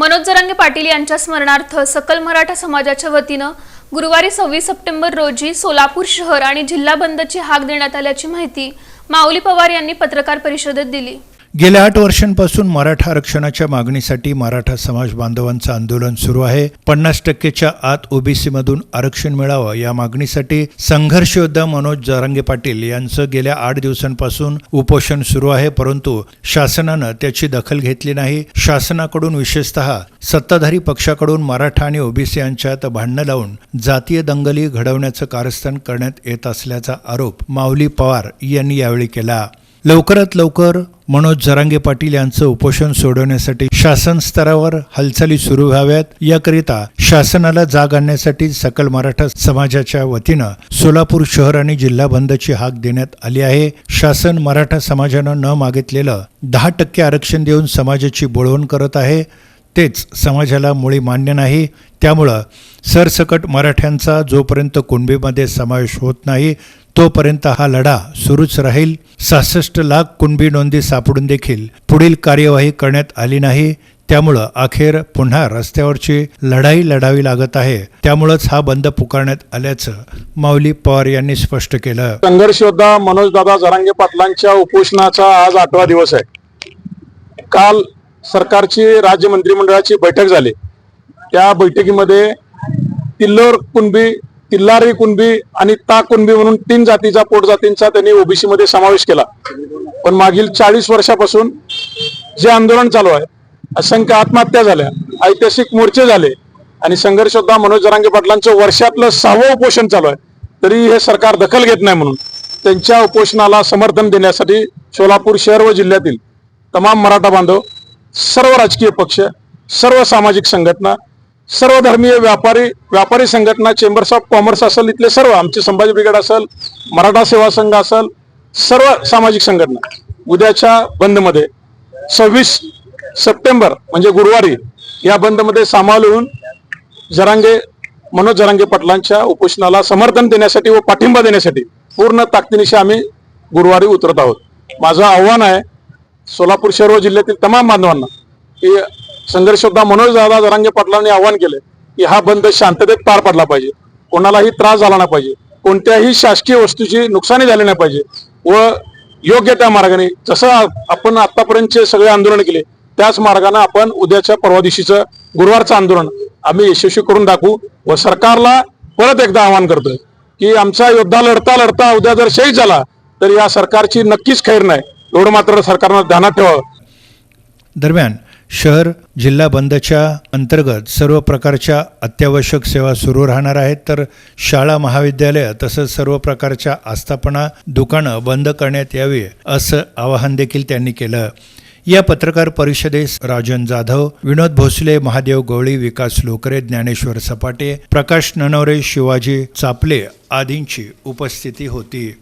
मनोज जरांगे पाटील यांच्या स्मरणार्थ सकल मराठा समाजाच्या वतीनं गुरुवारी सव्वीस सप्टेंबर रोजी सोलापूर शहर आणि जिल्हा बंदची हाक देण्यात आल्याची माहिती माऊली पवार यांनी पत्रकार परिषदेत दिली. गेल्या आठ वर्षांपासून मराठा आरक्षणाच्या मागणीसाठी मराठा समाज बांधवांचं आंदोलन सुरू आहे. पन्नास टक्केच्या आत ओबीसीमधून आरक्षण मिळावं या मागणीसाठी संघर्ष योद्धा मनोज जरांगे पाटील यांचं गेल्या आठ दिवसांपासून उपोषण सुरू आहे. परंतु शासनानं त्याची दखल घेतली नाही. शासनाकडून विशेषतः सत्ताधारी पक्षाकडून मराठा आणि ओबीसी यांच्यात भांडणं लावून जातीय दंगली घडवण्याचं कारस्थान करण्यात येत असल्याचा आरोप माऊली पवार यांनी यावेळी केला. लवकरात लवकर मनोज जरांगे पाटील यांचं उपोषण सोडवण्यासाठी शासन स्तरावर हालचाली सुरू व्हाव्यात. याकरिता शासनाला जाग आणण्यासाठी सकल मराठा समाजाच्या वतीनं सोलापूर शहर आणि जिल्हा बंदची हाक देण्यात आली आहे. शासन मराठा समाजानं न मागितलेलं दहा टक्के आरक्षण देऊन समाजाची बोळवण करत आहे. तेच समाजाला मुळी मान्य नाही. त्यामुळं सरसकट मराठ्यांचा जोपर्यंत कुणबीमध्ये समावेश होत नाही तोपर्यंत हा लढा सुरूच राहील. सहासष्ट लाख कुणबी नोंदी सापडून देखील पुढील कार्यवाही करण्यात आली नाही. त्यामुळं अखेर पुन्हा रस्त्यावरची लढाई लढावी लागत आहे. त्यामुळंच हा बंद पुकारण्यात आल्याचं माऊली पवार यांनी स्पष्ट केलं. संघर्ष योद्धा मनोजदादा जरांगे पाटलांच्या उपोषणाचा आज आठवा दिवस आहे. काल सरकारची राज्य मंत्रिमंडळाची बैठक झाली. त्या बैठकीमध्ये तिल्लोर कुणबी तिल्लारी कुणबी आणि ता कुणबी म्हणून तीन जातीचा पोटजातींचा त्यांनी ओबीसी मध्ये समावेश केला. पण मागील चाळीस वर्षापासून जे आंदोलन चालू आहे असंख्य आत्महत्या झाल्या ऐतिहासिक मोर्चे झाले आणि संघर्ष सुद्धा मनोज जरांगे पाटलांचं वर्षातलं सहावं उपोषण चालू आहे. तरी हे सरकार दखल घेत नाही म्हणून त्यांच्या उपोषणाला समर्थन देण्यासाठी सोलापूर शहर व जिल्ह्यातील तमाम मराठा बांधव सर्व राजकीय पक्ष सर्व सामाजिक संघटना सर्व धर्मीय व्यापारी व्यापारी संघटना चेंबर्स ऑफ कॉमर्स असेल इथले सर्व आमचे संभाजी ब्रिगेड असेल मराठा सेवा संघ असेल सर्व सामाजिक संघटना उद्याच्या बंदमध्ये सव्वीस सप्टेंबर म्हणजे गुरुवारी या बंदमध्ये सामावून जरांगे मनोज जरांगे पाटलांच्या उपोषणाला समर्थन देण्यासाठी व पाठिंबा देण्यासाठी पूर्ण ताकदीनिशी आम्ही गुरुवारी उतरत आहोत. माझं आव्हान आहे सोलापूर शहर व जिल्ह्यातील तमाम बांधवांना की संघर्ष मनोज दादा जरांगे पाटलांनी आवाहन केलं की हा बंद शांततेत पार पडला पाहिजे. कोणालाही त्रास झाला नाही पाहिजे. कोणत्याही शासकीय वस्तूची नुकसानी झाली नाही पाहिजे व योग्य त्या मार्गाने जसं आपण आतापर्यंतचे सगळे आंदोलन केले त्याच मार्गाने आपण उद्याच्या परवा दिवशीचं गुरुवारचं आंदोलन आम्ही यशस्वी करून दाखवू व सरकारला परत एकदा आवाहन करतोय की आमचा योद्धा लढता लढता उद्या जर शहीद झाला तर या सरकारची नक्कीच खैर नाही. एवढं मात्र सरकारनं ध्यानात ठेवावं. दरम्यान शहर जिल्हा बंदच्या अंतर्गत सर्व प्रकारच्या अत्यावश्यक सेवा सुरू राहणार आहेत. तर शाळा महाविद्यालय तसंच सर्व प्रकारच्या आस्थापना दुकानं बंद करण्यात यावी असं आवाहन देखील त्यांनी केलं. या पत्रकार परिषदेस राजन जाधव विनोद भोसले महादेव गवळी विकास लोकरे ज्ञानेश्वर सपाटे प्रकाश ननवरे शिवाजी चापले आदींची उपस्थिती होती.